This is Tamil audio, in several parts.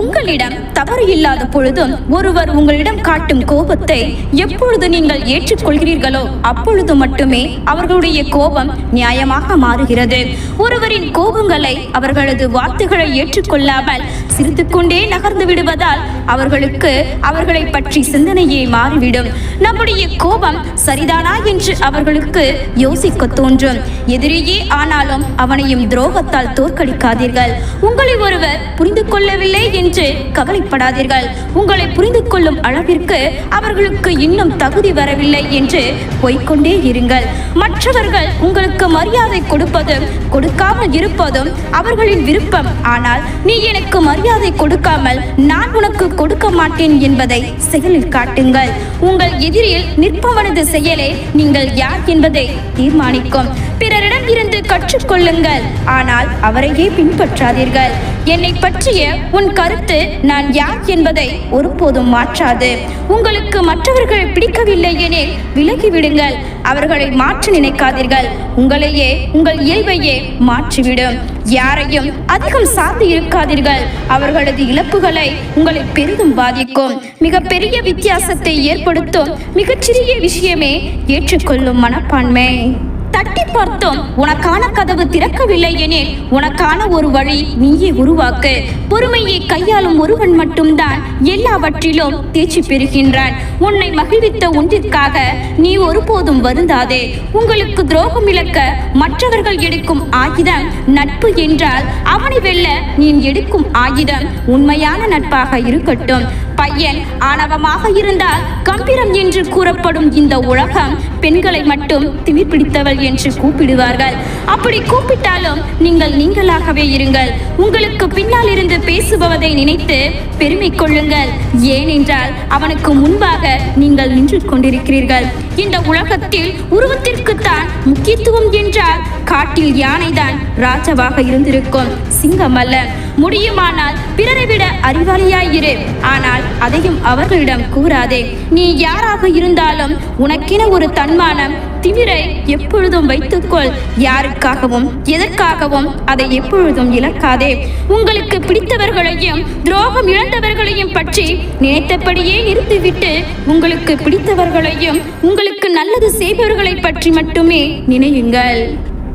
உங்களிடம் தவறு இல்லாத பொழுதும் ஒருவர் உங்களிடம் காட்டும் கோபத்தை எப்பொழுது நீங்கள் ஏற்றுக்கொள்கிறீர்களோ அப்பொழுது மட்டுமே அவர்களுடைய கோபம் நியாயமாக மாறுகிறது. ஒருவரின் கோபங்களை அவர்களது வார்த்தைகளை ஏற்றுக்கொள்ளாமல் சிரித்துக்கொண்டே நகர்ந்து விடுவதால் அவர்களுக்கு அவர்களை பற்றி சிந்தனையே மாறிவிடும். நம்முடைய கோபம் சரிதானா என்று அவர்களுக்கு யோசிக்க தோன்றும். எதிரியே ஆனாலும் அவனையும் துரோகத்தால் தோற்கடிக்காதீர்கள். உங்களை ஒருவர் புரிந்து கொள்ளவில்லை என்று கவலைப்படாதீர்கள். உங்களை புரிந்து கொள்ளும் அளவிற்கு அவர்களுக்கு இன்னும் தகுதி வரவில்லை என்று போய்க்கொண்டே இருங்கள். மற்றவர்கள் உங்களுக்கு மரியாதை கொடுப்பதும் கொடுக்காமல் இருப்பதும் அவர்களின் விருப்பம். ஆனால் நீ எனக்கு மரியாதை கொடுக்காமல் நான் உனக்கு கொடுக்க மாட்டேன் என்பதை செயலில் காட்டுங்கள். உங்கள் எதிரில் நிற்பவனது செயலே நீங்கள் யார் என்பதை தீர்மானிக்கும். பிறரிடம் இருந்து கற்றுக்கொள்ளுங்கள். ஆனால் அவரையே பின்பற்றாதீர்கள். என்னை பற்றிய உன் கருத்து நான் யார் என்பதை ஒருபோதும் மாற்றாது. உங்களுக்கு மற்றவர்கள் பிடிக்கவில்லை எனில் விலகிவிடுங்கள். அவர்களை மாற்ற நினைக்காதீர்கள். உங்களையே உங்கள் இயல்பையே மாற்றிவிடும். யாரையும் அதிகம் சார்ந்து இருக்காதீர்கள். அவர்களது இழப்புகளை உங்களை பெரிதும் பாதிக்கும். மிகப்பெரிய வித்தியாசத்தை ஏற்படுத்தும் மிகச்சிறிய விஷயமே ஏற்றுக்கொள்ளும் மனப்பான்மை. தட்டி பார்த்தோம். உனக்கான கதவு திறக்கவில்லை எனில் உனக்கான ஒரு வழி நீயே உருவாக்கு. பொறுமையை கையாளும் ஒருவன் மட்டும்தான் எல்லாவற்றிலும் தேர்ச்சி பெறுகின்றான். உன்னை மகிழ்வித்த ஒன்றிற்காக நீ ஒருபோதும் வருந்தாதே. உங்களுக்கு துரோகம் இழக்க மற்றவர்கள் எடுக்கும் ஆயுதம் நட்பு என்றால் அவனை வெல்ல நீ எடுக்கும் ஆயுதம் உண்மையான நட்பாக இருக்கட்டும். பையன் ஆணவமாக இருந்தால் கம்பீரம் என்று கூறப்படும் இந்த உலகம் பெண்களை மட்டும் திமிர் பிடித்தவள் என்று கூப்பிடுவார்கள். அப்படி கூப்பிட்டாலும் நீங்கள் நீங்களாகவே இருங்கள். உங்களுக்கு பின்னால் இருந்து பேசுபவதை நினைத்து பெருமை கொள்ளுங்கள். ஏனென்றால் அவனுக்கு முன்பாக நீங்கள் நின்று கொண்டிருக்கிறீர்கள். இந்த உலகத்தில் உருவத்திற்குத்தான் முக்கியத்துவம் என்றால் காட்டில் யானைதான் ராஜாவாக இருந்திருக்கும். சிங்கம் அல்ல. முடியுமானால் பிறரை விட அறிவாளியாயிரு ஆனால் அதையும் அவர்களிடம் கூறாதே. நீ யாராக இருந்தாலும் உனக்கென ஒரு தன்மானம் திமிரை எப்பொழுதும் வைத்துக்கொள். யாருக்காகவும் எதற்காகவும் அதை எப்பொழுதும் இழக்காதே. உங்களுக்கு பிடித்தவர்களையும் துரோகம் இழந்தவர்களையும் பற்றி நினைத்தபடியே நிறுத்திவிட்டு உங்களுக்கு பிடித்தவர்களையும் உங்களுக்கு நல்லது செய்பவர்களை பற்றி மட்டுமே நினையுங்கள்.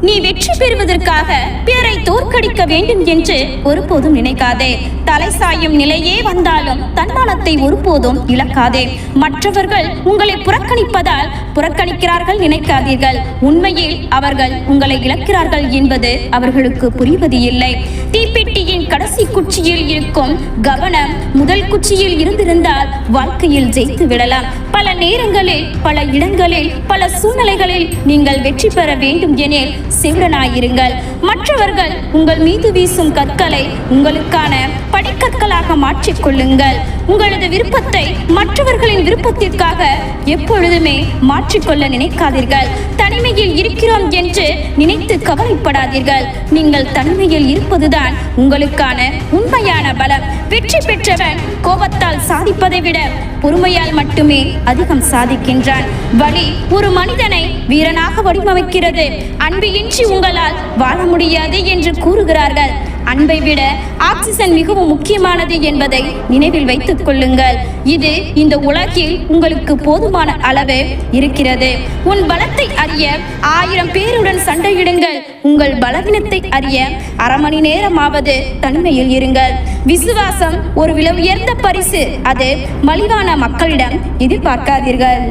நீ வெற்றி பெறுவதற்காக பிறரை தோற்கடிக்க வேண்டும் என்று ஒருபோதும் நினைக்காதே. தலை சாயும் நிலையே வந்தாலும் தன்மானத்தை ஒருபோதும் இழக்காதே. மற்றவர்கள் உங்களை புறக்கணிப்பதால் புறக்கணிக்கிறார்கள் நினைக்காதீர்கள். உண்மையில் அவர்கள் உங்களை இழக்கிறார்கள் என்பது அவர்களுக்கு புரிவது இல்லை. தீப்பெட்டியின் கடைசி குச்சியில் இருக்கும் கவனம் முதல் குச்சியில் இருந்திருந்தால் வாழ்க்கையில் ஜெயித்து விடலாம். பல நேரங்களில் பல இடங்களில் பல சூழ்நிலைகளில் நீங்கள் வெற்றி பெற வேண்டும் எனில் செவிடனாயிருங்கள் மற்றவர்கள் உங்கள் மீது வீசும் கற்களை உங்களுக்கான படிக்கற்களாக மாற்றிக்கொள்ளுங்கள். உங்களது விருப்பத்தை மற்றவர்களின் விருப்பத்திற்காக எப்பொழுதுமே மாற்றிக்கொள்ள நினைக்காதீர்கள். தனிமையில் இருக்கிறோம் என்று நினைத்து கவலைப்படாதீர்கள். நீங்கள் தனிமையில் இருப்பதுதான் உங்களுக்கான உண்மையான பலம். வெற்றி பெற்றவன் கோபத்தால் சாதிப்பதை விட பொறுமையால் மட்டுமே அதிகம் சாதிக்கின்றான். வழி ஒரு மனிதனை வீரனாக வடிவமைக்கிறது. அன்பு இன்றி உங்களால் வாழ முடியாது என்று கூறுகிறார்கள். அன்பை விட ஆக்சிஜன் மிகவும் முக்கியமானது என்பதை நினைவில் வைத்துக் கொள்ளுங்கள். இது இந்த உலகில் உங்களுக்கு போதுமான அளவு இருக்கிறது. உன் பலத்தை அறிய ஆயிரம் பேருடன் சண்டையிடுங்கள். உங்கள் பலவீனத்தை அறிய அரை மணி நேரமாவது தனிமையில் இருங்கள். விசுவாசம் ஒரு விலை உயர்ந்த பரிசு. அது மலிவான மக்களிடம் எதிர்பார்க்காதீர்கள்.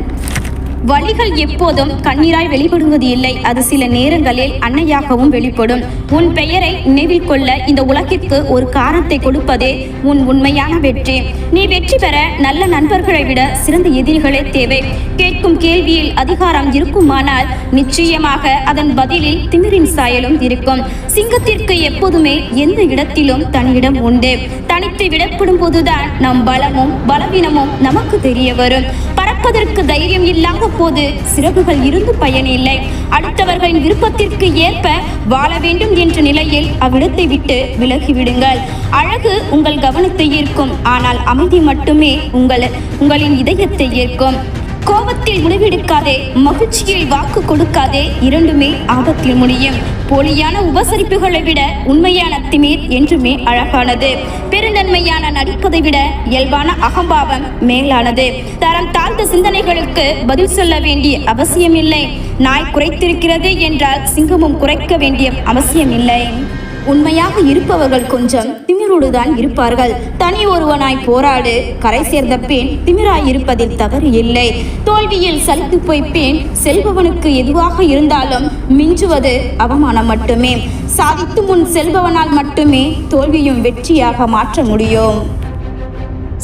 வழிகள் எப்போதும் கண்ணீராய் வெளிப்படுவது இல்லை. அது சில நேரங்களில் அன்னையாகவும் வெளிப்படும். உன் பெயரை நினைவில் கொள்ள இந்த உலகிற்கு ஒரு காரணத்தை கொடுப்பதே உன் உண்மையான வெற்றி. நீ வெற்றி பெற நல்ல நண்பர்களை விட சிறந்த எதிரிகளே தேவை. கேட்கும் கேள்வியில் அதிகாரம் இருக்குமானால் நிச்சயமாக அதன் பதிலில் திமிரின் சாயலும் இருக்கும். சிங்கத்திற்கு எப்போதுமே எந்த இடத்திலும் தனியிடம் உண்டு. தனித்து விடப்படும் போதுதான் நம் பலமும் பலவீனமும் நமக்கு தெரிய வரும். பறப்பதற்கு தைரியம் இல்லாத போது சிறகுகள் இருந்து பயனில்லை. அடுத்தவர்களின் விருப்பத்திற்கு ஏற்ப வாழ வேண்டும் என்ற நிலையில் அவ்விடத்தை விட்டு விலகி விடுங்கள் அழகு உங்கள் கவனத்தை ஈர்க்கும் ஆனால் அமைதி மட்டுமே உங்கள் உங்களின் இதயத்தை ஈர்க்கும். கோபத்தில் முடிவெடுக்காதே மகிழ்ச்சியில் வாக்கு கொடுக்காதே இரண்டுமே ஆபத்தில் முடியும். போலியான உபசரிப்புகளை விட உண்மையான திமிர் என்றுமே அழகானது. பெருந்தன்மையான நடிப்பதை விட இயல்பான அகம்பாவம் மேலானது. தரம் தாழ்ந்த சிந்தனைகளுக்கு பதில் சொல்ல வேண்டிய அவசியமில்லை. நாய் குறைத்திருக்கிறது என்றால் சிங்கமும் குறைக்க வேண்டிய அவசியமில்லை. உண்மையாக இருப்பவர்கள் கொஞ்சம் உயிரோடுதான் இருப்பார்கள். தனி ஒருவனாய் போராடு. கரை சேர்ந்த பெண் திமிராய் இருப்பதில் தவறு இல்லை. தோல்வியில் சலித்து போய் பெண் செல்பவனுக்கு எதுவாக இருந்தாலும் மிஞ்சுவது அவமானம் மட்டுமே. சாதித்து முன் செல்பவனால் மட்டுமே தோல்வியும் வெற்றியாக மாற்ற முடியும்.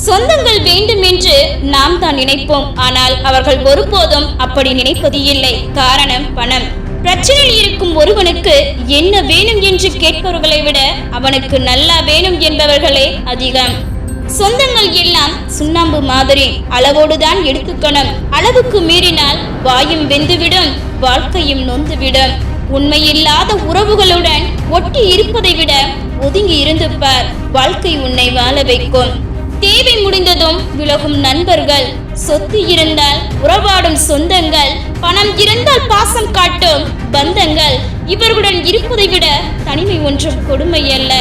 சொந்தங்கள் வேண்டும் என்று நாம் தான் நினைப்போம். ஆனால் அவர்கள் ஒருபோதும் அப்படி நினைப்பது இல்லை காரணம் பணம். பிரச்சனையில் இருக்கும் ஒருவனுக்கு என்ன வேணும் என்று கேட்பவர்களை விட அவனுக்கு நல்லா வேணும் என்பவர்களே அதிகம். சொந்தங்கள் எல்லாம் சுண்ணாம்பு மாதிரி அளவோடுதான் எடுத்துக்கணும். அளவுக்கு மீறினால் வாயும் வெந்துவிடும் வாழ்க்கையும் நொந்துவிடும். உண்மையில்லாத உறவுகளுடன் ஒட்டி இருப்பதை விட ஒதுங்கி இருந்து பார் வாழ்க்கை உன்னை வாழ வைக்கும். தேவை முடிந்ததும் விலகும் நண்பர்கள் சொத்து இருந்தால் உறவாடும் சொந்தங்கள் பணம் இருந்தால் பாசம் காட்டும் பந்தங்கள். இவர்களுடன் இருப்பதை விட தனிமை ஒன்றும் கொடுமை அல்ல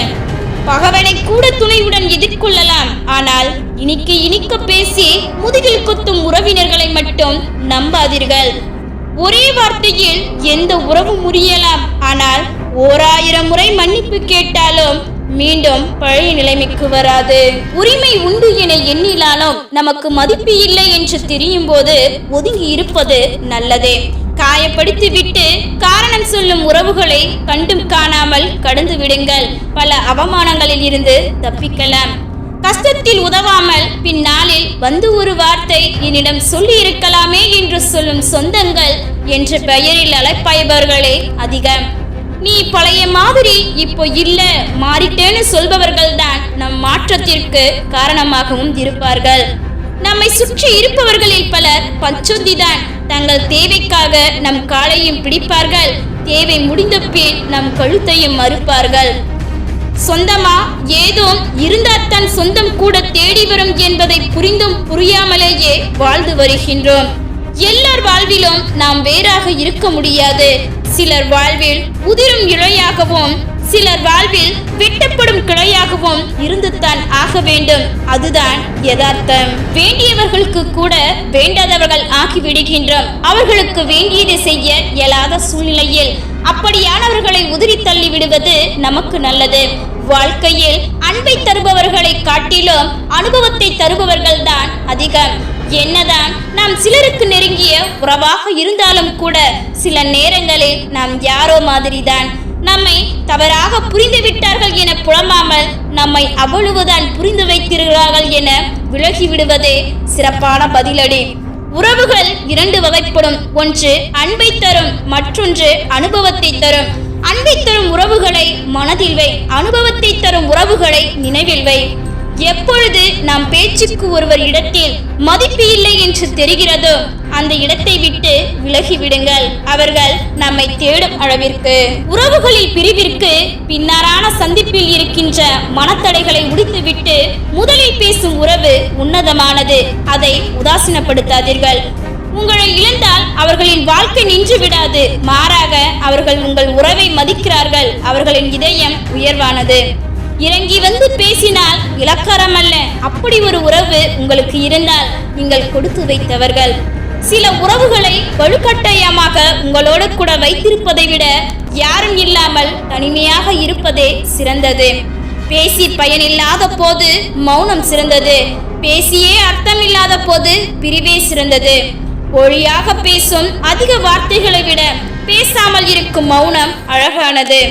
பகவனை கூட துணையுடன் எதிர்கொள்ளலாம். ஆனால் இனிக்க இனிக்க பேசி முதுகில் குத்தும் உறவினர்களை மட்டும் நம்பாதீர்கள். ஒரே வார்த்தையில் எந்த உறவும் முறியலாம். ஆனால் ஓராயிரம் முறை மன்னிப்பு கேட்டாலும் மீண்டும் பழைய நிலைமைக்கு வராது. உரிமை உண்டு என எண்ணினாலும் நமக்கு மதிப்பு இல்லை என்று தெரியும் போது ஒதுங்கி இருப்பது நல்லதே. காயப்படுத்தி விட்டு காரணம் சொல்லும் உறவுகளை கண்டும் காணாமல் கடந்து விடுங்கள். பல அவமானங்களில் இருந்து தப்பிக்கலாம். கஷ்டத்தில் உதவாமல் பின்னாளில் வந்து ஒரு வார்த்தை என்னிடம் சொல்லி இருக்கலாமே என்று சொல்லும் சொந்தங்கள் என்ற பெயரில் அழைப்பாய்பவர்களே அதிகம். நீ பழைய மாதிரி இப்போ இல்ல மாறிட்டேன்னு சொல்பவர்கள் தான் நம் மாற்றத்திற்கு காரணமாகவும் இருப்பார்கள். நம்மை சுற்றி இருப்பவர்களில் பலர் பச்சொந்திதான். தங்கள் தேவைக்காக நம் காலையும் பிடிப்பார்கள். தேவை முடிந்த பின் நம் கழுத்தையும் மறுப்பார்கள் சொந்தமா? ஏதோ இருந்தால்தான் சொந்தம் கூட தேடி வரும் என்பதை புரிந்தும் புரியாமலேயே வாழ்ந்து வருகின்றோம். எல்லார் வாழ்விலும் நாம் வேறாக இருக்க முடியாது. சிலர் வாழ்வில் உதிரும் இழையாகவும் சிலர் வாழ்வில் வெட்டப்படும் கிளையாகவும் இருந்துதான் ஆக வேண்டும். அதுதான் யதார்த்தம். வேண்டியவர்களுக்கு கூட வேண்டாதவர்கள் ஆகி விடுகின்றோம் அவர்களுக்கு வேண்டியதை செய்ய இயலாத சூழ்நிலையில் அப்படியானவர்களை உதிரி தள்ளி விடுவது நமக்கு நல்லது. வாழ்க்கையில் அன்பை தருபவர்களை காட்டிலும் அனுபவத்தை தருபவர்கள் தான் அதிகம். என்னதான் நாம் சிலருக்கு நெருங்கிய உறவாக இருந்தாலும் கூட சில நேரங்களில் நாம் யாரோ மாதிரிதான் நம்மை தவறாக புரிந்து விட்டார்கள் என புலம்பாமல் நம்மை அவ்வளவுதான் புரிந்து வைத்திருக்கிறார்கள் என விலகி விடுவதே சிறப்பான பதிலடி. உறவுகள் இரண்டு வகைப்படும். ஒன்று அன்பை தரும் மற்றொன்று அனுபவத்தை தரும். அன்பை தரும் உறவுகளை மனதில் வை. அனுபவத்தை தரும் உறவுகளை நினைவில் வை. எப்பொழுது நம் பேச்சுக்கு ஒருவர் இடத்தில் மதிப்பு இல்லை என்று தெரிகிறதோ அந்த இடத்தை விட்டு விலகி விடுங்கள் அவர்கள் நம்மை தேடும் அளவிற்கு உறவுகளில் பிரிவிற்கு பின்னரான சந்திப்பில் இருக்கின்ற மனத்தடைகளை உடித்துவிட்டு முதலில் பேசும் உறவு உன்னதமானது. அதை உதாசீனப்படுத்தாதீர்கள். உங்களை இழந்தால் அவர்களின் வாழ்க்கை நின்று விடாது. மாறாக அவர்கள் உங்கள் உறவை மதிக்கிறார்கள். அவர்களின் இதயம் உயர்வானது. இறங்கி வந்து பேசினால் இலக்காரம் அல்ல அப்படி ஒரு உறவு உங்களுக்கு இருந்தால் நீங்கள் கொடுத்து வைத்தவர்கள். சில உறவுகளை வலுக்கட்டாயமாக உங்களோடு கூட வைத்திருப்பதை விட யாரும் இல்லாமல் தனிமையாக இருப்பதே சிறந்தது. பேசி பயனில்லாத போது மௌனம் சிறந்தது. பேசியே அர்த்தமில்லாத போது பிரிவே சிறந்தது. ஒழியாக பேசும் அதிக வார்த்தைகளை விட பேசாமல் இருக்கும் மௌனம் அழகானது.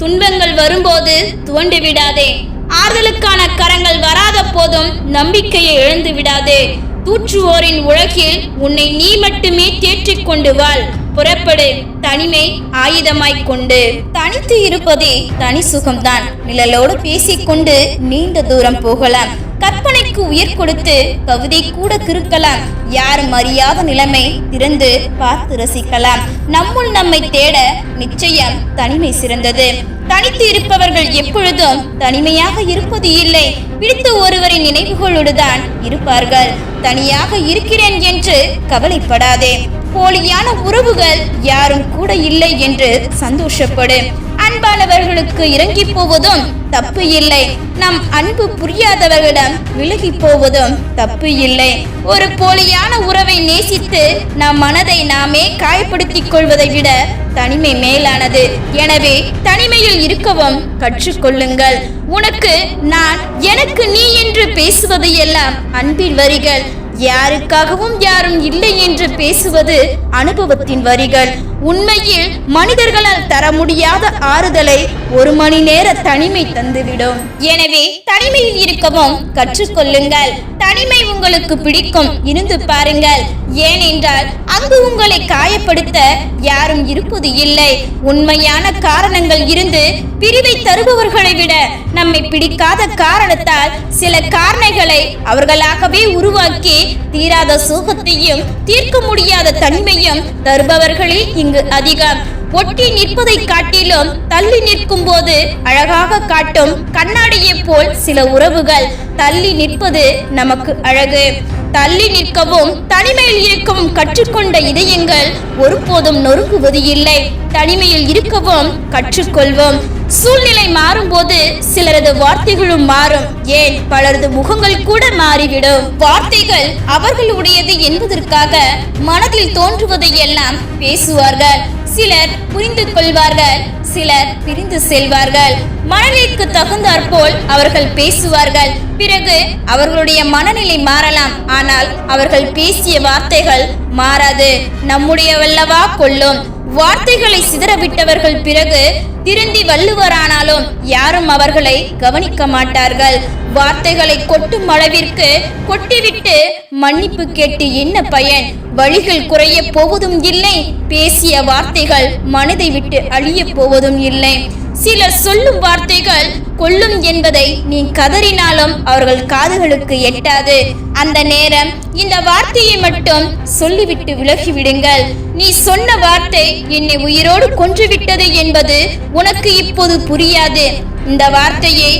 துன்பங்கள் வரும்போது துவண்டு விடாதே. ஆறுதலுக்கான கரங்கள் வராத போதும் நம்பிக்கையை இழந்து விடாதே. தூற்றுவோரின் உலகில் உன்னை நீ மட்டுமே தேற்றிக் கொண்டு வாழ். புறப்படு. தனிமை ஆயுதமாய்க் கொண்டு. தனித்து இருப்பதே தனி சுகம்தான். நிழலோடு பேசிக்கொண்டு நீண்ட தூரம் போகலாம். கற்பனைக்கு உயிர் கொடுத்து கவிதை கூட கிறுக்கலாம். யாரும் அறியாத நிலைமை திறந்து பார்த்து ரசிக்கலாம். நம்முள் நம்மை தேட நிச்சயம் தனிமை சிறந்தது. தனித்து இருப்பவர்கள் எப்பொழுதும் தனிமையாக இருப்பது இல்லை. பிடித்த ஒருவரின் நினைவுகளோடுதான் இருப்பார்கள். தனியாக இருக்கிறேன் என்று கவலைப்படாதே. போலியான உறவுகள் யாரும் கூட இல்லை என்று சந்தோஷப்படு. அன்பானவர்களுக்கு இறங்கி போவதும் தப்பு இல்லை. நம் அன்பு புரியாதவர்களிடம் விலகி போவதும் தப்பு இல்லை. ஒரு போலியான உறவை நேசித்து நம் மனதை நாமே காயப்படுத்திக் கொள்வதை விட தனிமை மேலானது. எனவே தனிமையில் இருக்கவும் கற்றுக்கொள்ளுங்கள். உனக்கு நான் எனக்கு நீ என்று பேசுவது எல்லாம் அன்பின் வரிகள். யாருக்காகவும் யாரும் இல்லை என்று பேசுவது அனுபவத்தின் வரிகள். உண்மையில் மனிதர்களால் தர முடியாத ஆறுதலை ஒரு மணி நேர தனிமை தந்துவிடும். எனவே தனிமையில் இருக்கவும் கற்றுக்கொள்ளுங்கள். தனிமை உங்களுக்கு பிடிக்கும். இருந்து பாருங்கள். ஏனென்றால் அங்கு உங்களை காயப்படுத்த யாரும் இருப்பது இல்லை. உண்மையான காரணங்கள் இருந்து பிரிவை தருபவர்களை விட நம்மை பிடிக்காத காரணத்தால் சில காரணைகளை அவர்களாகவே உருவாக்கி தீராத சோகத்தையும் தீர்க்க முடியாத தனிமையும் தருபவர்களே இங்கு ングアディガン ஒட்டி நிற்பதை காட்டிலும் தள்ளி நிற்கும் போது அழகாக காட்டும் கண்ணாடியைப் போல் சில உறவுகள். தள்ளி நிற்பது நமக்கு அழகு. தள்ளி நிற்கவும் தனிமையில் இருக்கவும் கற்றுக்கொண்ட இதயங்கள் ஒருபோதும் நொறுங்குவது இல்லை. தனிமையில் இருக்கவும் கற்றுக்கொள்வோம். சூழ்நிலை மாறும்போது சிலரது வார்த்தைகளும் மாறும். ஏன்? பலரது முகங்கள் கூட மாறிவிடும். வார்த்தைகள் அவர்களுடையது என்பதற்காக மனதில் தோன்றுவதை எல்லாம் பேசுவார்கள். சிலர் புரிந்து கொள்வார்கள் சிலர் பிரிந்து செல்வார்கள். மனநிலைக்கு தகுந்தாற்போல் அவர்கள் பேசுவார்கள். பிறகு அவர்களுடைய மனநிலை மாறலாம். ஆனால் அவர்கள் பேசிய வார்த்தைகள் மாறாது. நம்முடையவல்லவா கொள்ளும். வார்த்தைகளை சிதறவிட்டவர்கள் பிறகு திருந்தி வள்ளுவரானாலும் யாரும் அவர்களை கவனிக்க மாட்டார்கள். வார்த்தைகளை கொட்டும் அளவிற்கு கொட்டிவிட்டு மன்னிப்பு கேட்டு என்ன பயன்? வழிகள் குறைய போவதும் இல்லை பேசிய வார்த்தைகள் மனதை விட்டு அழிய போவதும் இல்லை. சிலர் சொல்லும் வார்த்தைகள் கொல்லும் என்பதை நீ கதறினாலும் அவர்கள் காதுகளுக்கு எட்டாது. அந்த நேரம் இந்த வார்த்தையை மட்டும் சொல்லிவிட்டு விலகி விடுங்கள் நீ சொன்ன வார்த்தை என்னை உயிரோடு கொன்றுவிட்டது என்பது உனக்கு இப்போது புரியாது. இந்த வார்த்தையை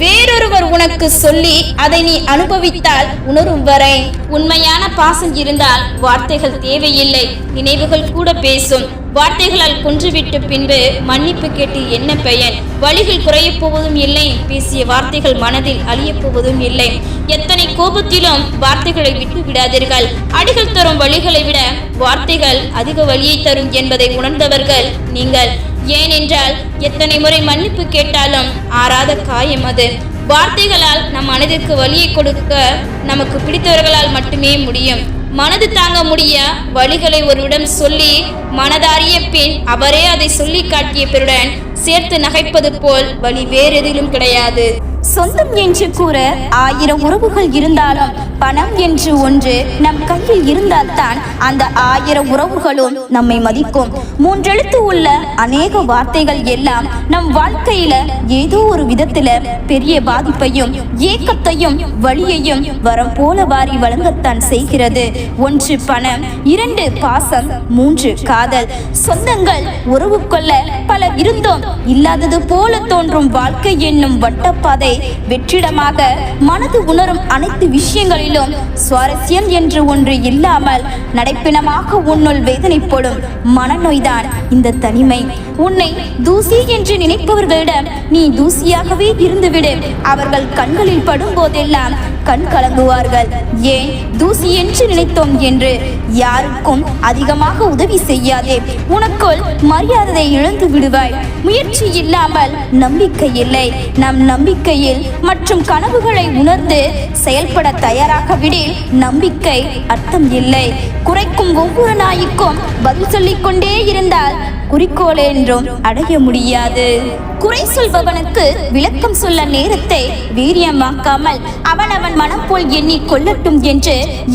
வேறொருவர் உனக்கு சொல்லி அதை நீ அனுபவித்தால் உணரும் வரை. உண்மையான பாசம் இருந்தால் வார்த்தைகள் தேவையில்லை. நினைவுகள் கூட பேசும். வார்த்தைகளால் கொன்றுவிட்டு பின்பு மன்னிப்பு கேட்டு என்ன பயன்? வழிகள் குறையப் போவதும் இல்லை. பேசிய வார்த்தைகள் மனதில் அழியப் போவதும் இல்லை. எத்தனை கோபத்திலும் வார்த்தைகளை விட்டு விடாதீர்கள். அடிகள் தரும் வழிகளை விட வார்த்தைகள் அதிக வழியை தரும் என்பதை உணர்ந்தவர்கள் நீங்கள். ஏனென்றால் எத்தனை முறை மன்னிப்பு கேட்டாலும் ஆறாத காயம் அது. வார்த்தைகளால் நம் மனதிற்கு வலியை கொடுக்க நமக்கு பிடித்தவர்களால் மட்டுமே முடியும். மனது தாங்க முடிய வழிகளை ஒருவிடம் சொல்லி மனதாரிய பின் அவரே அதை சொல்லி காட்டிய பிறருடன் சேர்த்து நகைப்பது போல் வழி வேறெதிலும் கிடையாது. சொந்தம் என்று கூற ஆயிரம் உறவுகள் இருந்தாலும் பணம் என்று ஒன்று நம் கையில் இருந்தால்தான் அந்த ஆயிரம் உறவுகளும் நம்மை மதிக்கும். மூன்றெழுத்து உள்ள அநேக வார்த்தைகள் எல்லாம் நம் வாழ்க்கையில ஏதோ ஒரு விதத்துல பெரிய பாதிப்பையும் ஏக்கத்தையும் வழியையும் வரம் போல வாரி வழங்கத்தான் செய்கிறது. ஒன்று பணம் இரண்டு பாசம் மூன்று காதல். சொந்தங்கள் உறவு கொள்ள பல இருந்தோம். இல்லாதது போல தோன்றும் வாழ்க்கை என்னும் வட்டப்பாதை வெற்றிடமாக மனது உணரும் அனைத்து விஷயங்களிலும் சுவாரஸ்யம் என்று ஒன்று இல்லாமல் நடைப்பினமாக உன்னுள் வேதனைப்படும் மனநோய்தான் இந்த தனிமை. உன்னை தூசி என்று நினைப்பவர்களிடம் நீ தூசியாகவே இருந்துவிடு. அவர்கள் கண்களில் படும் போதெல்லாம் கண் கலங்குவார்கள். ஏன்? தூசி என்று நினைத்தோம் என்று. யாருக்கும் அதிகமாக உதவி செய்யாதே. உனக்குள் மரியாதை இழந்து விடுவாய். முயற்சி இல்லாமல் நம்பிக்கை இல்லை. நம் நம்பிக்கையில் மற்றும் கனவுகளை உணர்ந்து செயல்பட தயாராகவிடில் நம்பிக்கை அர்த்தம் இல்லை. குறைக்கும் ஒவ்வொரு நாய்க்கும் பதில் சொல்லிக்கொண்டே இருந்தால் குறிக்கோள் என்றும் அடைய முடியாது. குறை சொல்பவனுக்கு விளக்கம் சொல்ல நேரத்தை வீரியமாக்காமல் அவன் அவன் மனம் போல் எண்ணி கொள்ளட்டும் என்று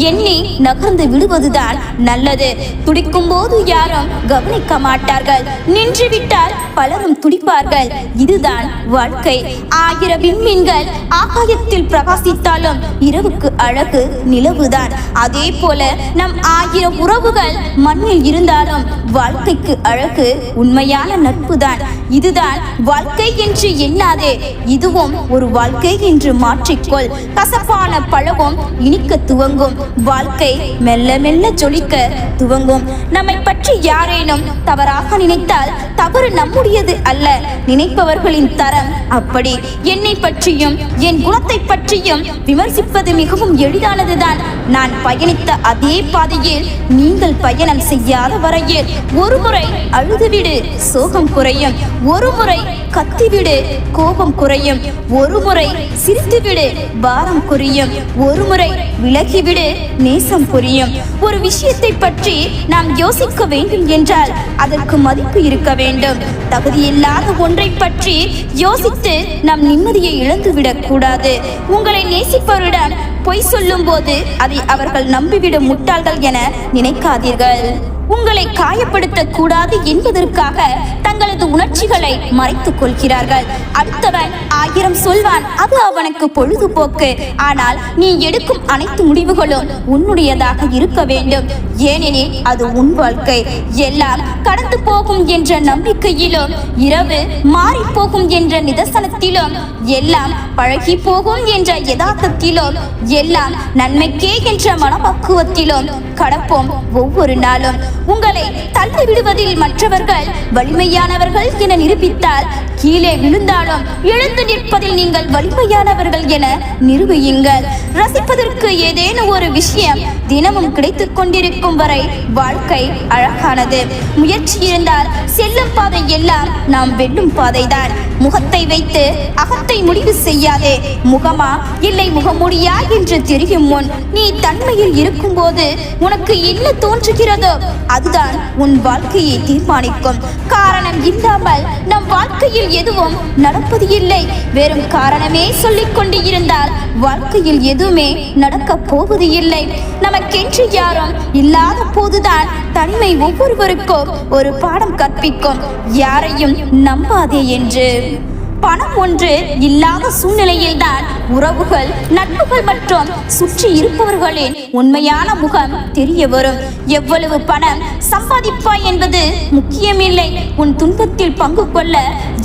எண்ணி நகர்ந்து விடுவதுதான் நல்லது. துடிக்கும் போது யாரும் கவனிக்க மாட்டார்கள். நின்றுவிட்டால் பலரும் துடிப்பார்கள். இதுதான் வாழ்க்கை. ஆயிரம் விண்மீன்கள் ஆகாயத்தில் பிரகாசித்தாலும் இரவுக்கு அழகு நிலவுதான். அதே போல நம் ஆயிரம் உறவுகள் மண்ணில் இருந்தாலும் வாழ்க்கைக்கு அழகு உண்மையான நட்புதான். இதுதான் வாழ்க்கை என்று எண்ணாதே. இதுவும் ஒரு வாழ்க்கை என்று மாற்றிக்கொள். கசப்பான பழகும் இனிக்க துவங்கும். வாழ்க்கை மெல்ல மெல்ல ஜொலிக்க துவங்கும். நம்மை பற்றி யாரேனும் தவறாக நினைத்தால் தவறு நம்முடையது அல்ல. நினைப்பவர்களின் தரம் அப்படி. என்னை பற்றியும் என் குணத்தை பற்றியும் விமர்சிப்பது மிகவும் எளிதானதுதான். நான் பயணித்த அதே பாதையில் நீங்கள் பயணம் செய்யாத வரையில் ஒருமுறை அழுதுவிடு சோகம் குறையும். ஒருமுறை கத்திவிடு கோபம் குறையும். ஒருமுறை சிரித்துவிடு பாரம் குறையும். ஒருமுறை விலகிவிடு நேசம் புரியும். ஒரு விஷயத்தை பற்றி நாம் யோசிக்க வேண்டும் என்றால் அதற்கு மதிப்பு இருக்க வேண்டும். தகுதியில்லாத ஒன்றை பற்றி யோசித்து நாம் நிம்மதியை இழந்துவிடக் கூடாது. உங்களை நேசிப்பவரிடம் பொய் சொல்லும்போது அதை அவர்கள் நம்பிவிட முட்டாள்கள் என நினைக்காதீர்கள். உங்களை காயப்படுத்த கூடாது என்பதற்காக தங்களது உணர்ச்சிகளை மறைத்துக் கொள்கிறார்கள். அடுத்தவன் ஆயிரம் சொல்வான். அது அவனுக்கு பொழுதுபோக்கு. ஆனால் நீ எடுக்கும் அனைத்து முடிவுகளும் உன்னுடையதாக இருக்க வேண்டும். ஏனெனில் அது உன் வாழ்க்கை. எல்லாம் கடந்து போகும் என்ற நம்பிக்கையிலும் இரவு மாறி போகும் என்ற நிதர்சனத்திலும் எல்லாம் பழகி போகும் என்ற யதார்த்தத்திலும் எல்லாம் நன்மைக்கே என்ற மனப்பக்குவத்திலும் கடப்போம் ஒவ்வொரு நாளும். உங்களை தள்ளி விடுவதில் மற்றவர்கள் வலிமையானவர்கள் என நிரூபித்தால் கீழே விழுந்தாலும் எழுந்து நிற்பதில் நீங்கள் வலிமையானவர்கள் என நிரூபியுங்கள். ரசிப்பதற்கு ஏதேனும் ஒரு விஷயம் தினமும் கிடைத்துக் கொண்டிருக்கும் வரை வாழ்க்கை அழகானது. முயற்சி இருந்தால் செல்லும் பாதை எல்லாம் நாம் வெல்லும் பாதைதான். முகத்தை வைத்து அகத்தை முடிவு செய்யாதே. முகமா? இல்லை முகமுடியா என்று தெரியும் முன் நீ தன்மையில் இருக்கும்போது உனக்கு என்ன தோன்றுகிறதோ அதுதான் உன் வாழ்க்கையை தீர்மானிக்கும். காரணம் இல்லாமல் நம் வாழ்க்கையில் எதுவும் நடப்பது இல்லை. வெறும் காரணமே சொல்லிக் கொண்டு இருந்தால் வாழ்க்கையில் எதுவுமே நடக்கப் போவது இல்லை. நமக்கென்று யாரும் இல்லாத போதுதான் தனிமை ஒவ்வொருவருக்கும் ஒரு பாடம் கற்பிக்கும். யாரையும் நம்பாதே என்று. பணம் ஒன்று இல்லாத சூழ்நிலையில்தான் உறவுகள் நட்புகள் மற்றும் சுற்றி இருப்பவர்களின் உண்மையான முகம் தெரிய வரும். எவ்வளவு பணம் சம்பாதிப்பாய் என்பது முக்கியமில்லை. உன் துன்பத்தில் பங்கு கொள்ள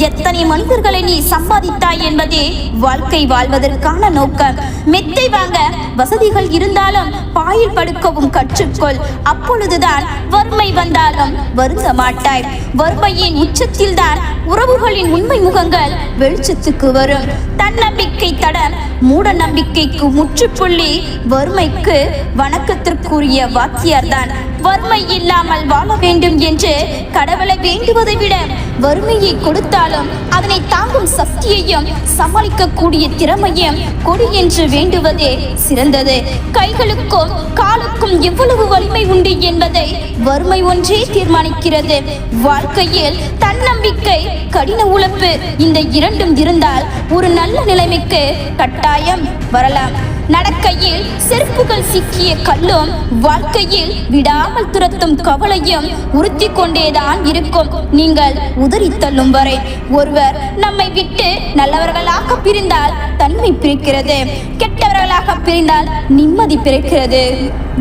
எத்தனை மனிதர்களை நீ சம்பாதித்தாய் என்பதே வாழ்க்கை வாழ்வதற்கான நோக்கம். மெத்தை வாங்க வசதிகள் இருந்தாலும் பாயில் படுக்கவும் கற்றுக்கொள். அப்பொழுதுதான் வறுமை வந்தாலும் வருந்த மாட்டாய். வறுமையின் உச்சத்தில் தான் உறவுகளின் உண்மை முகங்கள் வெளிச்சத்துக்கு வரும். தன்னம்பிக்கை தடம் மூட நம்பிக்கைக்கு முற்றுப்புள்ளி வறுமைக்கு வணக்கத்திற்குரிய வாத்தியார்தான். வறுமை இல்லாமல் வாழ வேண்டும் என்று கடவுளை வேண்டுவதை விட வறுமையை கொடுத்தாலும் அதனை தாங்கும் சக்தியையும் சமாளிக்கக்கூடிய திறமையும் கொடு என்று வேண்டுவதே சிறந்தது. கைகளுக்கும் காலுக்கும் எவ்வளவு வலிமை உண்டு என்பதை வறுமை ஒன்றே தீர்மானிக்கிறது. வாழ்க்கையில் தன்னம்பிக்கை கடின உழைப்பு இந்த இரண்டும் இருந்தால் ஒரு நல்ல நிலைமைக்கு கட்டாயம் வரலாம். நடக்கையில் செருப்புகள் சிக்கிய கல்லும் வாழ்க்கையில் விடாமல் துரத்தும் கவலையும் உறுத்தி கொண்டேதான் இருக்கும். நீங்கள் உதறி தள்ளும் வரை ஒருவர் நம்மை விட்டு நல்லவர்களாக பிரிந்தால் தன்மை பிரிக்கிறது கெட்டவர்களாக பிரிந்தால் நிம்மதி பிறக்கிறது.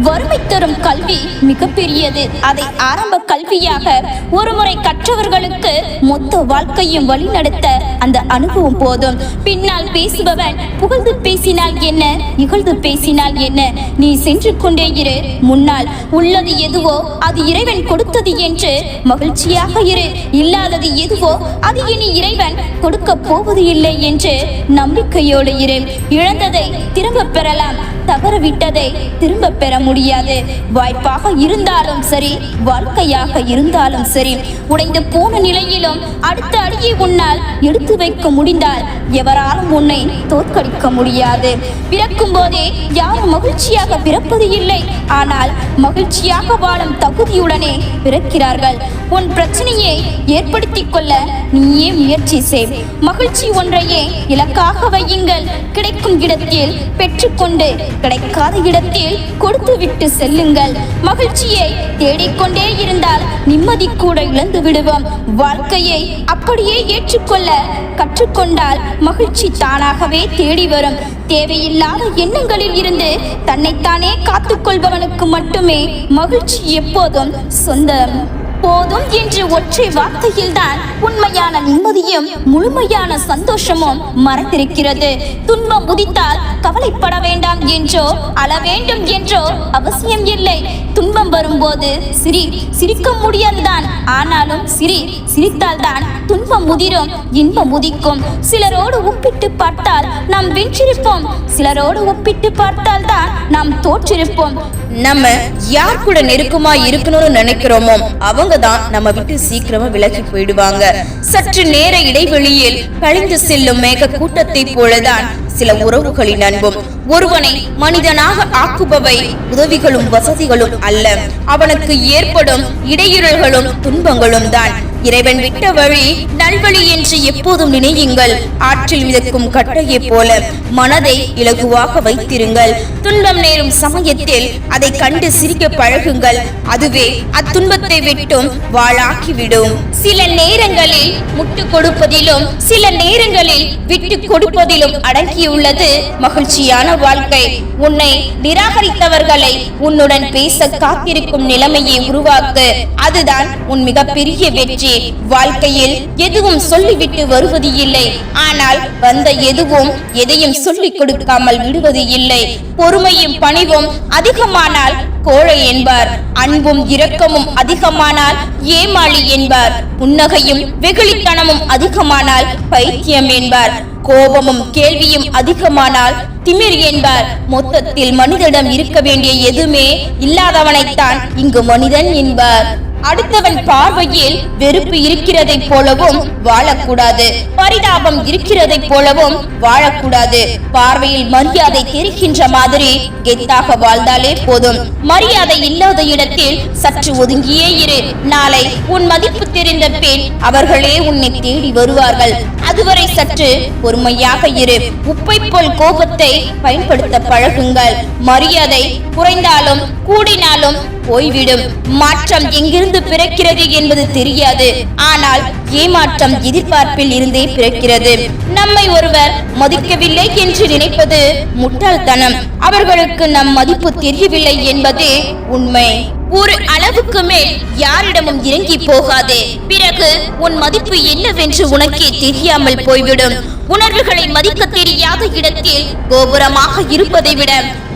வறுமை தரும் கல்வி மிகப்பெரியது. அதை ஆரம்ப கல்வியாக ஒருமுறை கற்றவர்களுக்கு மொத்த வாழ்க்கையும் வழிநடத்த அந்த அனுபவம் போதும். பின்னால் பேசுபவன் புகழ்ந்து பேசினால் என்ன? இகழ்ந்து பேசினால் என்ன? நீ சென்று கொண்டே இரு. முன்னால் உள்ளது எதுவோ அது இறைவன் கொடுத்தது என்று மகிழ்ச்சியாக இரு. இல்லாதது எதுவோ அது இனி இறைவன் கொடுக்க போவது இல்லை என்று நம்பிக்கையோடு இரு. இழந்ததை திரும்ப பெறலாம். தவறவிட்டதை திரும்ப பெற முடியாது. வாய்ப்பாக இருந்தாலும் சரி வாழ்க்கையாக இருந்தாலும் சரி உடைந்து போன நிலையிலும் அடுத்த அடியை உன்னால் எடுத்து வைக்க முடிந்தால் எவராலும் உன்னை தோற்கடிக்க முடியாது. பிறக்கும் போதே யாரும் மகிழ்ச்சியாக பிறப்பது இல்லை. ஆனால் மகிழ்ச்சியாக வாழும் தகுதியுடனே பிறக்கிறார்கள். உன் பிரச்சனையை ஏற்படுத்தி கொள்ள நீயே முயற்சி செய். மகிழ்ச்சி ஒன்றையே இலக்காக வையுங்கள். கிடைக்கும் இடத்தில் பெற்றுக்கொண்டு கிடைக்காத இடத்தில் கொடுத்து விட்டு செல்லுங்கள். மகிழ்ச்சியை தேடிக்கொண்டே இருந்தால் நிம்மதி கூட இழந்து விடுவோம். வாழ்க்கையை அப்படியே ஏற்றுக்கொள்ள கற்றுக்கொண்டால் மகிழ்ச்சி தானாகவே தேடி வரும். தேவையில்லாத எண்ணங்களில் இருந்து தன்னைத்தானே காத்துக்கொள்பவனுக்கு மட்டுமே மகிழ்ச்சி எப்போதும் சொந்தம். போதும் என்று ஒற்றை வார்த்தையில்தான் உண்மையான நிம்மதியும் முழுமையான சந்தோஷமும் மறைத்திருக்கிறது துன்பம் உதித்தால் கவலைப்பட வேண்டாம் என்றோ அள வேண்டும் என்றோ அவசியம் இல்லை. துன்பம் வரும்போது சிரி சிரிக்க முடியாதுதான். ஆனாலும் சிரி சிரித்தால்தான் துன்பம் முதிரும் இன்பம் உதிக்கும். சிலரோடு ஒப்பிட்டு பார்த்தால் நாம் வென்றிருப்போம். சிலரோடு ஒப்பிட்டு பார்த்தால் தான் நாம் தோற்றிருப்போம். நம்ம யார் கூட நெருக்கமா இருக்கணும்னு நினைக்கிறோமோ அவங்க தான் நம்ம விட்டு சீக்கிரமா விலகி போயிடுவாங்க. சற்று நேர இடைவெளியில் கழிந்து செல்லும் மேக கூட்டத்தை போலதான் சில உறவுகளின் அன்பும். ஒருவனை மனிதனாக ஆக்குபவை உதவிகளும் வசதிகளும் அல்ல. அவனுக்கு ஏற்படும் இடையூறல்களும் துன்பங்களும் தான். இறைவன் விட்ட வழி நல்வழி என்று எப்போதும் நினையுங்கள். ஆற்றில் மிதக்கும் கட்டையை போல மனதை இலகுவாக வைத்திருங்கள். துன்பம் நேரும் சமயத்தில் அதை கண்டு சிரிக்க பழகுங்கள். அதுவே அத்துன்பத்தை விட்டும் வாழாக்கிவிடும். சில நேரங்களில் முட்டு கொடுப்பதிலும் சில நேரங்களில் விட்டு கொடுப்பதிலும் அடங்கியுள்ளது மகிழ்ச்சியான வாழ்க்கை. உன்னை நிராகரித்தவர்களை உன்னுடன் பேச காத்திருக்கும் நிலைமையை உருவாக்கு. அதுதான் உன் மிகப்பெரிய வெற்றி. வாழ்க்கையில் எதுவும் சொல்லிவிட்டு வருவது இல்லை. ஆனால் வந்த எதுவும் எதையும் சொல்லிக் கொடுக்காமல் விடுவது இல்லை. பொறுமையும் பணிவும் அதிகமானால் கோழை என்பார். அன்பும் இரக்கமும் அதிகமானால் ஏமாளி என்பார். புன்னகையும் வெகுளித்தனமும் அதிகமானால் பைத்தியம் என்பார். கோபமும் கேள்வியும் அதிகமானால் திமிர் என்பார். மொத்தத்தில் மனிதனிடம் இருக்க வேண்டிய எதுவுமே இல்லாதவனைத்தான் இங்கு மனிதன் என்பார். அடுத்தவன் பார்வையில் வெறுப்பு இருக்கிறதை போலவும் வாழக்கூடாது. பரிதாபம் இருக்கிறதை போலவும் வாழக்கூடாது. பார்வையில் மரியாதை தெரிகின்ற மாதிரி கெத்தாக வாழ்ந்தாலே போதும். மரியாதை இல்லாத இடத்தில் சற்று ஒதுங்கியே இரு. நாளை உன் மதிப்பு தெரிந்த பின் அவர்களே உன்னை தேடி வருவார்கள். அதுவரை சற்று பொறுமையாக இரு. உப்பை போல் கோபத்தை பயன்படுத்த பழகுங்கள். மரியாதை குறைந்தாலும் கூடினாலும் போய்விடும். மாற்றம் எங்கிருந்து பிறக்கிறது என்பது தெரியாது. ஆனால் ஏமாற்றம் எதிர்பார்ப்பில் இருந்தே பிறக்கிறது. நம்மை ஒருவர் மதிக்கவில்லை என்று நினைப்பது முட்டாள்தனம். அவர்களுக்கு நம் மதிப்பு தெரியவில்லை என்பதே உண்மை. ஒரு அளவுக்கு மேல் யாரிடமும் இறங்கி போகாதே. பிறகு உன் மதிப்பு என்னவென்று உனக்கே தெரியாமல் போய்விடும். உணர்வுகளை மதிக்க தெரியாத இடத்தில் கோபுரமாக இருப்பதை விட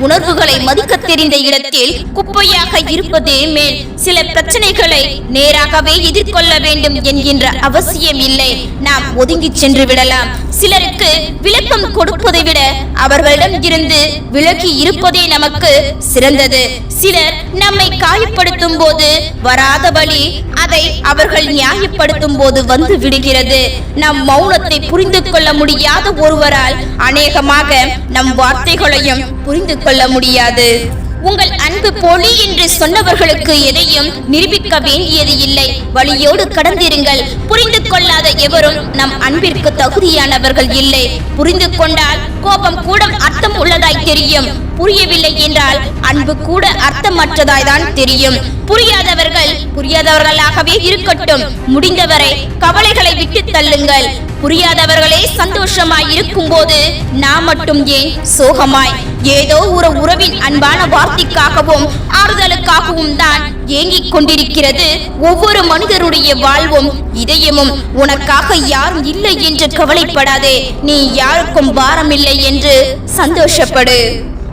உணர்வுகளை மதிக்க தெரிந்த இடத்தில் குப்பையாக இருப்பதே மேல் சில பிரச்சனைகளை நேராகவே எதிர்கொள்ள வேண்டும் என்கின்ற அவசியம் இல்லை. நாம் ஒதுங்கி சென்று விடலாம். சிலருக்கு விளக்கம் கொடுப்பதை விட அவர்களிடம் இருந்து விலகி இருப்பதே நமக்கு சிறந்தது. சிலர் நம்மை காயப்படுத்தும் போது வராத வழி அதை அவர்கள் நியாயப்படுத்தும் போது வந்து விடுகிறது. நம் மௌனத்தை புரிந்து கொள்ள முடியாத ஒருவரால் அநேகமாக நம் வார்த்தைகளையும் புரிந்து கொள்ள முடியாது. உங்கள் அன்பு பொழி என்று சொன்னவர்களுக்கு எதையும் நிரூபிக்க வேண்டியது இல்லை. வழியோடு கடந்திருங்கள். புரிந்து கொள்ளாத எவரும் நம் அன்பிற்கு தகுதியானவர்கள் இல்லை. புரிந்து கொண்டால் கோபம் கூட அர்த்தம் உள்ளதாய் தெரியும். புரியவில்லை என்றால் அன்பு கூட அர்த்தமற்றதாய் தான் தெரியும். புரியாதவர்கள் புரியாதவர்களாகவே இருக்கட்டும். முடிந்தவரை கவலைகளை விட்டு தள்ளுங்கள். புரியாதவர்களே சந்தோஷமாய் இருக்கும்போது நான் மட்டும் ஏன் சோகமாய்? ஏதோ ஒரு உறவின் அன்பான வார்த்தைக்காகவும் ஆறுதலுக்காகவும் தான் ஏங்கிக் கொண்டிருக்கிறது ஒவ்வொரு மனிதருடைய வாழ்வும் இதயமும். உனக்காக யாரும் இல்லை என்று கவலைப்படாதே நீ யாருக்கும் பாரமில்லை என்று சந்தோஷப்படு.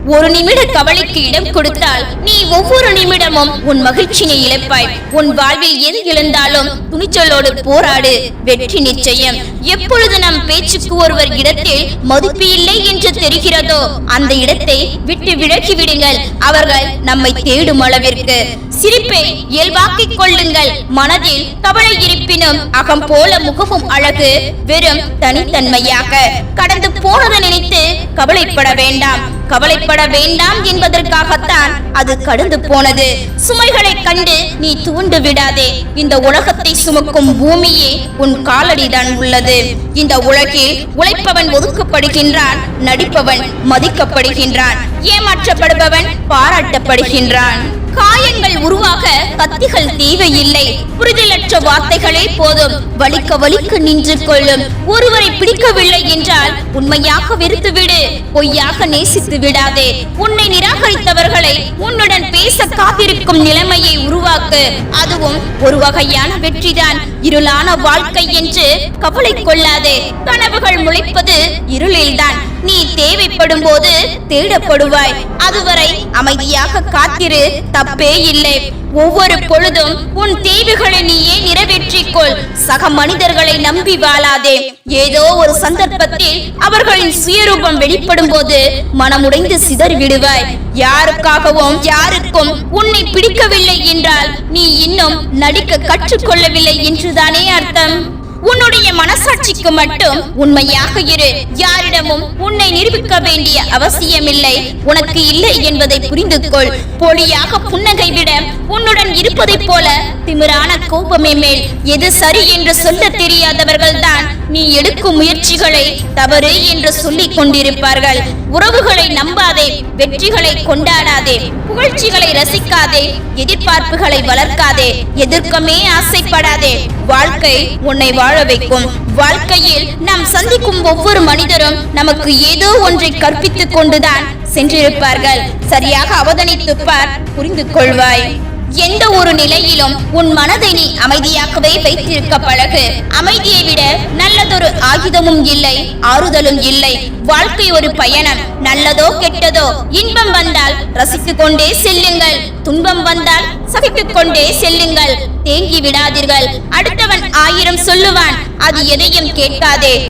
ஒரு நிமிட கவலைக்கு இடம் கொடுத்தால் நீ ஒவ்வொரு நிமிடமும் உன் மகிழ்ச்சியை இழப்பாய். உன் வாழ்வில் எது இழந்தாலும் துணிச்சலோடு போராடு. வெற்றி நிச்சயம். எப்பொழுது நம் பேச்சுக்கு ஒருவர் இடத்தில் மதிப்பு இல்லை என்று தெரிகிறதோ அந்த இடத்தை விட்டு விலகி விடுங்கள். அவர்கள் நம்மை தேடும் அளவிற்கு. சிரிப்பை இயல்பாக்கிக் கொள்ளுங்கள். மனதில் கவலை இருப்பினும் அகம் போல முகமும் அழகு வெறும் தனித்தன்மையாக. கடந்து போனதை நினைத்து கவலைப்பட வேண்டாம். கவலைப்பட வேண்டாம் என்பதற்காகத்தான் அது கடந்து போனது. சுமைகளை கண்டு நீ தூண்டு விடாதே. இந்த உலகத்தை சுமக்கும் பூமியே உன் காலடிதான் உள்ளது. இந்த உலகில் உழைப்பவன் ஒதுக்கப்படுகின்றான் நடிப்பவன் மதிக்கப்படுகின்றான் ஏமாற்றப்படுபவன் பாராட்டப்படுகின்றான். காயங்கள் உருவாக கத்திகள் தேவையில்லை. புரிதலற்ற வார்த்தைகளே போதும். வலிக்க வலிக்க நின்று கொள்ளும். ஒருவரை பிடிக்கவில்லை என்றால் உண்மையாக வெறுத்துவிடு. பொய்யாக நேசித்து விடாதே. உன்னை நிராகரித்தவர்களை உன்னுடன் பேச காத்திருக்கும் நிலைமையை உருவாக்கு. அதுவும் ஒரு வகையான வெற்றிதான். இருளான வாழ்க்கை என்று கவலை கொள்ளாதே. கனவுகள் முளைப்பது இருளில்தான். நீ தேவைப்படும் போது தேடப்படுவாய். அதுவரை அமைதியாக காத்திரு. தப்பே இல்லை. ஒவ்வொரு பொழுதும் உன் தேவைகளை நீயே நிறைவேற்ற. கொள் சக மனிதர்களை நம்பி வாழாதே. ஏதோ ஒரு சந்தர்ப்பத்தில் அவர்களின் சுயரூபம் வெளிப்படும் போது மனமுடைந்து சிதறி விடுவாய் யாருக்காகவும் யாருக்கும் உன்னை பிடிக்கவில்லை என்றால் நீ இன்னும் நடிக்க கற்றுக்கொள்ளவில்லை என்றுதானே அர்த்தம்? உன்னுடைய மனசாட்சிக்கு மட்டும் உண்மையாக இரு. யாரிடமும் உன்னை நிரூபிக்க வேண்டிய அவசியமில்லை. உனக்கு இல்லை என்பதை புரிந்து கொள் பொலியாக புன்னகை விட உன்னுடன் இருப்பதைப் போல திமிரான கோபமே மேல். எது சரி என்று சொல்ல தெரியாதவர்கள் தான் நீ எடுக்கும் முயற்சிகளை தவறு என்று சொல்லிக் கொண்டிருப்பார்கள். உறவுகளை நம்பாதே வெற்றிகளை கொண்டாடாதே புகழ்ச்சிகளை ரசிக்காதே எதிர்பார்ப்புகளை வளர்க்காதே எதிர்க்கமே ஆசைப்படாதே. வாழ்க்கை உன்னை வாழ் வைக்கும். வாழ்க்கையில் நாம் சந்திக்கும் ஒவ்வொரு மனிதரும் நமக்கு ஏதோ ஒன்றை கற்பித்துக் கொண்டுதான் சென்றிருப்பார்கள். சரியாக அவதானித்துப் பார் புரிந்து கொள்வாய். எந்த ஒரு நிலையிலும் உன் மனதை நீ அமைதியாகவே வைத்திருக்க பழகு. அமைதியை விட நல்லதொரு ஆயுதமும் இல்லை ஆறுதலும் இல்லை. வாழ்க்கை ஒரு பயணம் நல்லதோ கெட்டதோ. இன்பம் வந்தால் ரசித்துக் கொண்டே செல்லுங்கள். துன்பம் வந்தால் சகித்துக் கொண்டே செல்லுங்கள். தேங்கி விடாதீர்கள். அடுத்தவன் ஆயிரம் சொல்லுவான். அது எதையும் கேட்காதே.